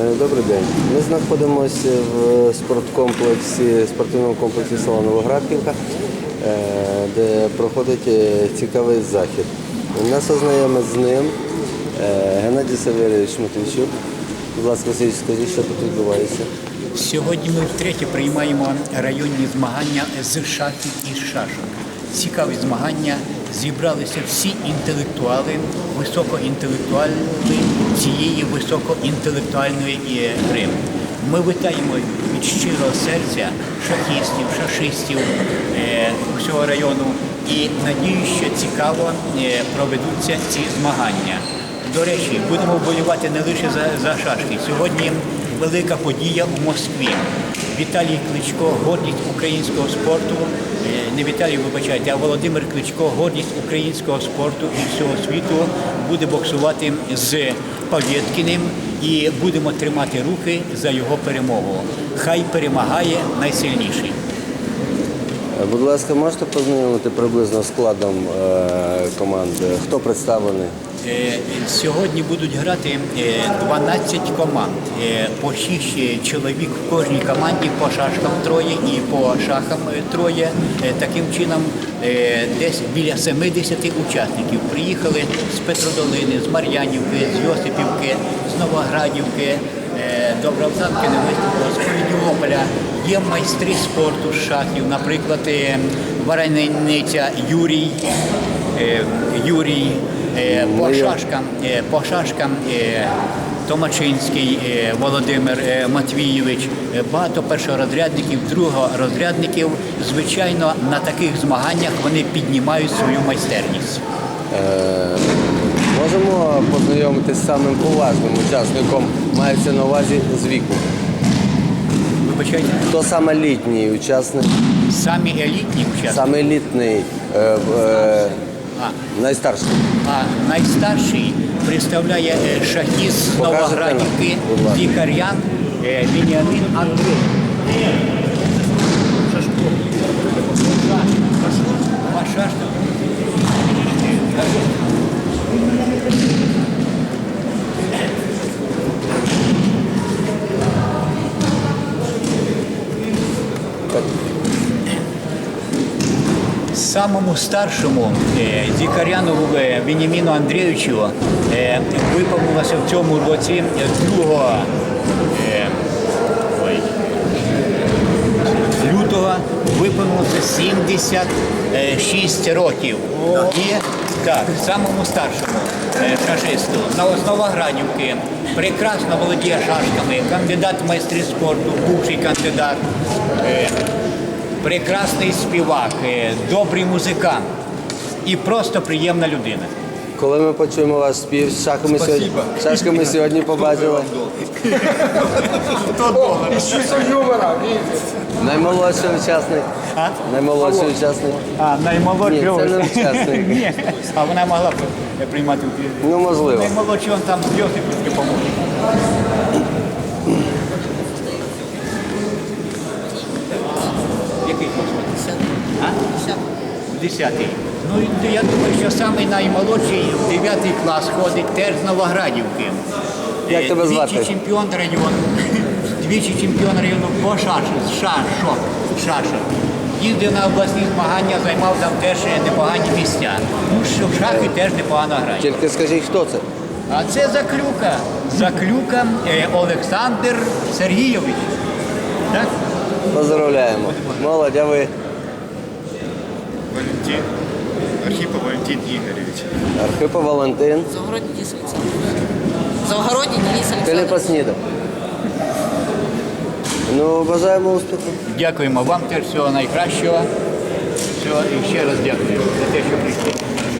Е, Добрий день. Ми знаходимося в спорткомплексі, спортивному комплексі села Новоградківка, е, де проходить е, цікавий захід. Нас ознайомить з ним Геннадій Савельович Матвійчук. Будь ласка, скажіть, що тут відбувається. Сьогодні ми втретє приймаємо районні змагання з шахів і шашок. Цікаві змагання. Зібралися всі інтелектуали, високоінтелектуальні цієї високоінтелектуальної гри. Ми вітаємо від щирого серця шахістів, шашистів е, усього району і надію, що цікаво е, проведуться ці змагання. До речі, будемо вболівати не лише за, за шашки. Сьогодні велика подія у Москві. Віталій Кличко, гордість українського спорту. Е, Не Віталій, вибачайте, а Володимир Кличко, гордість українського спорту і всього світу буде боксувати з Павєткіним і будемо тримати руки за його перемогу. Хай перемагає найсильніший. Е, Будь ласка, можете познайомити приблизно складом е, команди? Хто представлений? Е, Сьогодні будуть грати е, 12 команд. Е, По 6 чоловік в кожній команді, по шашкам троє і по шахам е, троє. Е, Таким чином, е, десь біля 70 учасників приїхали з Петродолини, з Мар'янівки, з Йосипівки, з Новоградівки, е, Добровзанки не з Полідіополя. Є майстри спорту з шахів, наприклад, е, варениця Юрій. Е, Юрій е, по шашкам, е, по шашкам Томачинський Володимир Матвійович, багато першорозрядників, другорозрядників. Звичайно, на таких змаганнях вони піднімають свою майстерність. Можемо познайомитися з самим поважним учасником, мається на увазі з віку. Вибачайте, Хто саме літній учасник, самі елітні учасники. саме елітний, е, е, найстарший? а найстарший представляє е, шахіст з Новоградівки. Дікар'ян е, Вініамін Андрій. Самому старшому е, Дікарянову е, Веніміну Андрійовичу е, виповнилося в цьому році 2 лютого виповнилося 76 років. І так, самому старшому шашисту на Основоградівки прекрасно володіє шашками, кандидат в майстри спорту, бувший кандидат. Прекрасний співак, е, добрий музикант і просто приємна людина. Коли ми почуємо ваш спів з шахами сьогодні, шашками сьогодні побачили. Наймолодший учасник. А? Наймолодший учасник. А, наймолодший. Ні, це не учасник. Ні, а вона могла б е, приймати участь. Ну, можливо. Наймолодший він там сльози тільки поможе. 60-й. Ну я думаю, що самий наймолодший 9 клас ходить теж з Новоградівки. Як е, тебе звати? Двічі чемпіон району, двічі чемпіон району по шашок. Шашок. Їздив на обласні змагання, займав там теж е, непогані місця. Ну, що в шахи теж непогано грає. Тільки скажіть, хто це? А це Заклюка. Заклюка е, Олександр Сергійович. Так? Поздравляємо. Молодь, ви? Валентин. Архипов Валентин Игоревич. Архипов Валентин. Завгородній Денис Олександрович. Завгородній Денис Ти не Олександрович. поснідав. Ну, бажаємо успіху. Дякуємо вам теж всього найкращого. Всього, і ще раз дякую за те, що прийшли.